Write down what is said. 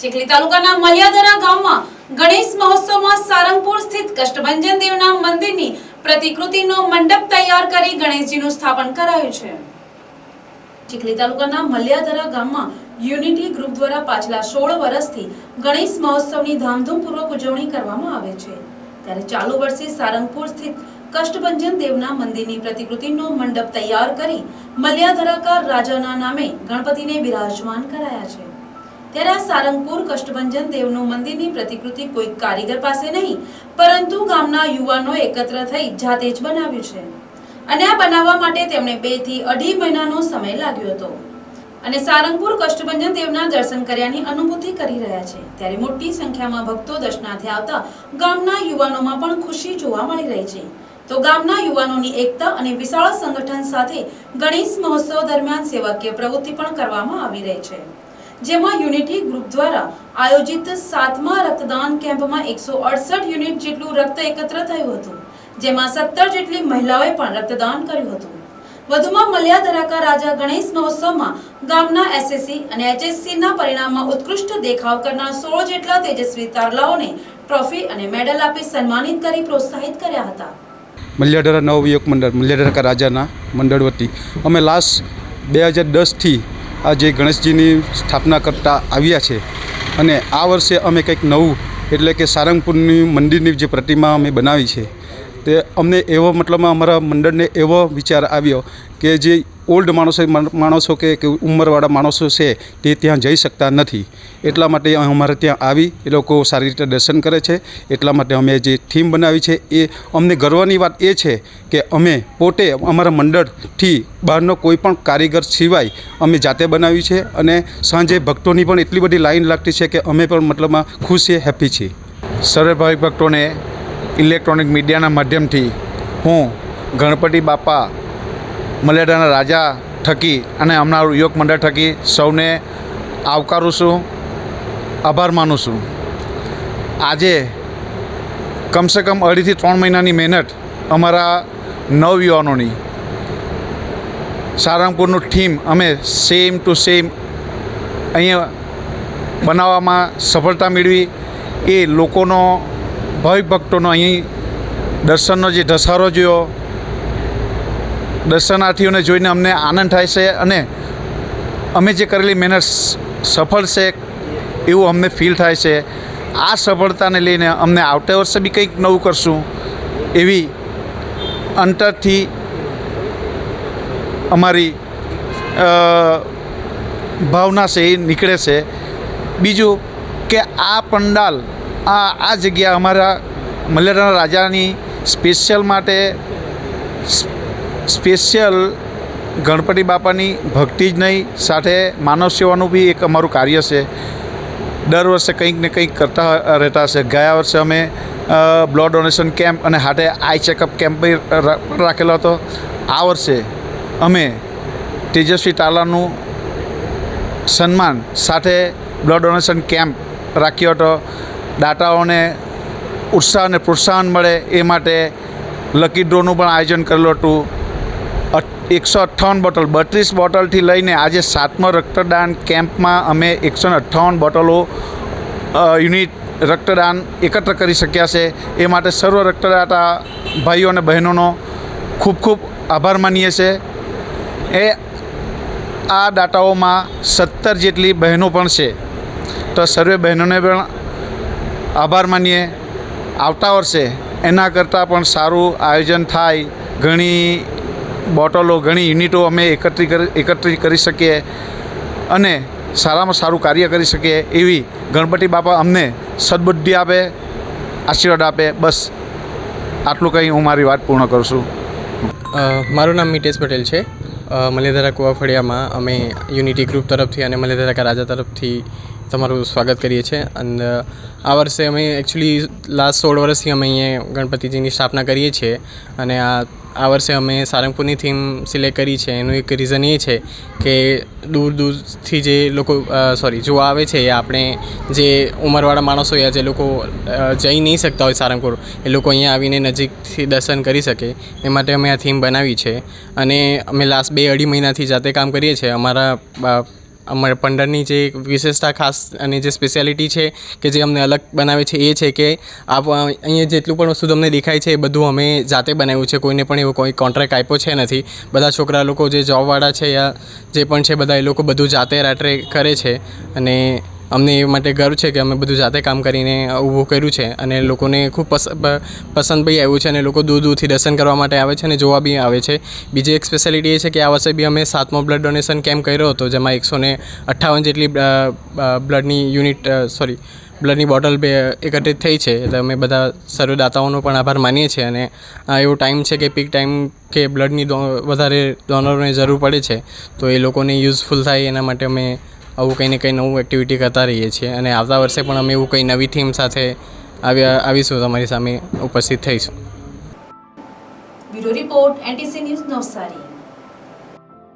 ચીખલી તાલુકાના મલિયાદરા ગામમાં ગણેશ મહોત્સવમાં સારંગપુર સ્થિત કષ્ટભંજન દેવના મંદિરની પ્રતિકૃતિનો મંડપ તૈયાર કરી ગણેશજીનું સ્થાપન કરાયું છે. ચીખલી તાલુકાના મલિયાદરા ગામમાં યુનિટી ગ્રુપ દ્વારા પાછલા સોળ વર્ષથી ગણેશ મહોત્સવની ધામધૂમપૂર્વક ઉજવણી કરવામાં આવે છે. ત્યારે ચાલુ વર્ષે સારંગપુર સ્થિત કષ્ટભંજન દેવના મંદિરની પ્રતિકૃતિનો મંડપ તૈયાર કરી મલ્યાધરાકાર રાજાના નામે ગણપતિને બિરાજમાન કરાયા છે. ત્યારે આ સારંગપુર કષ્ટભંજન દેવનું મંદિરની પ્રતિકૃતિ કોઈ કારીગર પાસે નહીં, પરંતુ ગામના યુવાનો એકત્ર થઈ જાતે જ બનાવ્યું છે. અને આ બનાવવા માટે તેમણે બેથી અઢી મહિનાનો સમય લાગ્યો હતો. અને સારંગપુર કષ્ટભંજન દેવના દર્શન કર્યાની અનુભૂતિ કરી રહ્યા છે. ત્યારે મોટી સંખ્યામાં ભક્તો દર્શનાર્થે આવતા ગામના યુવાનોમાં પણ ખુશી જોવા મળી રહી છે. તો ગામના યુવાનોની એકતા અને વિશાળ સંગઠન સાથે ગણેશ મહોત્સવ દરમિયાન સેવાકીય પ્રવૃત્તિ પણ કરવામાં આવી રહી છે. જેમાં યુનિટી ગ્રુપ દ્વારા આયોજિત સાતમા રક્તદાન કેમ્પમાં એકસો અડસઠ યુનિટ જેટલું રક્ત એકત્ર થયું હતું, જેમાં સત્તર જેટલી મહિલાઓએ પણ રક્તદાન કર્યું હતું. વધુમાં મલ્યા ધરાકા રાજા ગણેશ મહોત્સવમાં ગામના એસએસસી અને એચએસસીના પરિણામમાં ઉત્કૃષ્ટ દેખાવ કરનાર સોળ જેટલા તેજસ્વી તારલાઓને ટ્રોફી અને મેડલ આપી સન્માનિત કરી પ્રોત્સાહિત કર્યા હતા. મલ્યાધરા નવયુવક મંડળ મલ્યાધરા રાજાના મંડળ વતી. અમે લાસ્ટ બે હજાર દસથી આ જે ગણેશજીની સ્થાપના કરતા આવ્યા છે. અને આ વર્ષે અમે કંઈક નવું, એટલે કે સારંગપુરની મંદિરની જે પ્રતિમા અમે બનાવી છે. તે અમને એવો મતલબમાં અમારા મંડળને એવો વિચાર આવ્યો કે જે ઓલ્ડ માણસો માણસો કે ઉંમરવાળા માણસો છે તે ત્યાં જઈ શકતા નથી. એટલા માટે અમારે ત્યાં આવી એ લોકો સારી રીતે દર્શન કરે છે. એટલા માટે અમે જે થીમ બનાવી છે એ અમને ગર્વની વાત એ છે કે અમે પોતે અમારા મંડળથી બહારનો કોઈ પણ કારીગર સિવાય અમે જાતે બનાવી છે અને સાંજે ભક્તોની પણ એટલી બધી લાઈન લાગતી છે કે અમે પણ મતલબમાં ખુશ છીએ હેપી છીએ. સર્વે ભક્તોને ઇલેક્ટ્રોનિક મીડિયાના માધ્યમથી હું ગણપતિ બાપા મલેડાના રાજા થકી અને અમારું યોગ મંડળ થકી સૌને આવકારું છું, આભાર માનું છું. આજે કમસે કમ અઢીથી ત્રણ મહિનાની મહેનત અમારા નવયુવાનોની. સારંગપુરનું થીમ અમે સેમ ટુ સેમ અહીંયા બનાવવામાં સફળતા મેળવી. એ લોકોનો ભાવિક ભક્તોનો અહીં દર્શનનો જે ધસારો જોયો દર્શનાર્થીઓને જોઈને અમને આનંદ થાય છે અને અમે જે કરેલી મહેનત સફળ છે એવું અમને ફીલ થાય છે. આ સફળતાને લઈને અમને આવતા વર્ષે બી કંઈક નવું કરશું એવી અંતરથી અમારી ભાવના છે એ નીકળે છે. બીજું કે આ પંડાલ, આ આ જગ્યા અમારા મલેરાના રાજાની સ્પેશિયલ માટે સ્પેશિયલ ગણપતિ બાપાની ભક્તિ જ નહીં, સાથે માનવ સેવાનું બી એક અમારું કાર્ય છે. દર વર્ષે કંઈક ને કંઈક કરતા રહેતા હશે. ગયા વર્ષે અમે બ્લડ ડોનેશન કેમ્પ અને હાથે આઈ ચેકઅપ કેમ્પ રાખેલો હતો. આ વર્ષે અમે તેજસ્વી તાલાનું સન્માન સાથે બ્લડ ડોનેશન કેમ્પ રાખ્યો હતો. દાતાઓને ઉત્સાહ અને પ્રોત્સાહન મળે એ માટે લકી ડ્રોનું પણ આયોજન કરેલું હતું. એકસો અઠ્ઠાવન બોટલ. બત્રીસ બોટલથી લઈને આજે સાતમો રક્તદાન કેમ્પમાં અમે એકસો અઠ્ઠાવન બોટલો યુનિટ રક્તદાન એકત્ર કરી શક્યા છે. એ માટે સર્વ રક્તદાતા ભાઈઓ અને બહેનોનો ખૂબ ખૂબ આભાર માનીએ છીએ. એ, આ દાતાઓમાં સત્તર જેટલી બહેનો પણ છે. તો સર્વે બહેનોને પણ આભાર માનીએ. આવતા વર્ષે એના કરતાં પણ સારું આયોજન થાય. ઘણી બોટલો, ઘણી યુનિટો અમે એકત્રિત એકત્રિત કરી શકીએ અને સારામાં સારું કાર્ય કરી શકીએ એવી ગણપતિ બાપા અમને સદબુદ્ધિ આપે, આશીર્વાદ આપે. બસ, આટલું કંઈ હું મારી વાત પૂર્ણ કરું છું. મારું નામ મિતેશ પટેલ છે. મલેધરા કુવાફળિયામાં અમે યુનિટી ગ્રુપ તરફથી અને મલેધરા કા રાજા તરફથી તમારું સ્વાગત કરીએ છીએ. અને આ વર્ષે અમે એકચ્યુઅલી લાસ્ટ સોળ વર્ષથી અમે અહીંયા ગણપતિજીની સ્થાપના કરીએ છીએ. અને આ આ વર્ષે અમે સારંગપુરની થીમ સિલેક્ટ કરી છે. એનું એક રીઝન એ છે કે દૂર દૂરથી જે લોકો સોરી જોવા આવે છે, એ આપણે જે ઉંમરવાળા માણસો યા જે લોકો જઈ નહીં શકતા હોય સારંગપુર, એ લોકો અહીંયા આવીને નજીકથી દર્શન કરી શકે. એ માટે અમે આ થીમ બનાવી છે. અને અમે લાસ્ટ બે અઢી મહિનાથી જાતે કામ કરીએ છીએ. અમારા અમારા પંડરની જે વિશેષતા ખાસ અને જે સ્પેશિયાલિટી છે કે જે અમને અલગ બનાવે છે એ છે કે આપ અહીંયા જેટલું પણ વસ્તુ તમને દેખાય છે એ બધું અમે જાતે બનાવ્યું છે. કોઈને પણ એવો કોઈ કોન્ટ્રાક્ટ આપ્યો છે નથી. બધા છોકરા લોકો જે જોબવાળા છે યા જે પણ છે બધા એ લોકો બધું જાતે રાત્રે કરે છે અને અમને એ માટે ગર્વ છે કે અમે બધું જાતે કામ કરીને ઊભું કર્યું છે અને લોકોને ખૂબ પસ પસંદ બી આવ્યું છે અને લોકો દૂર દૂરથી દર્શન કરવા માટે આવે છે અને જોવા બી આવે છે. બીજી એક સ્પેશિયાલિટી એ છે કે આ વર્ષે બી અમે સાતમો બ્લડ ડોનેશન કેમ્પ કર્યો હતો, જેમાં એકસો ને અઠ્ઠાવન જેટલી બ્લડની યુનિટ સોરી બ્લડની બોટલ બે એકત્રિત થઈ છે. એટલે અમે બધા સર્વદાતાઓનો પણ આભાર માનીએ છીએ અને આ એવો ટાઈમ છે કે પીક ટાઈમ કે બ્લડની વધારે ડોનરોને જરૂર પડે છે. તો એ લોકોને યુઝફુલ થાય, એના માટે અમે આવું કંઈ ને કંઈ નવું એક્ટિવિટી કરતા રહીએ છીએ. અને આવતા વર્ષે પણ અમે એવું કંઈ નવી થીમ સાથે આવ્યા, આવીશું તમારી સામે ઉપસ્થિત થઈશું. Bureau report NTC news Navsari.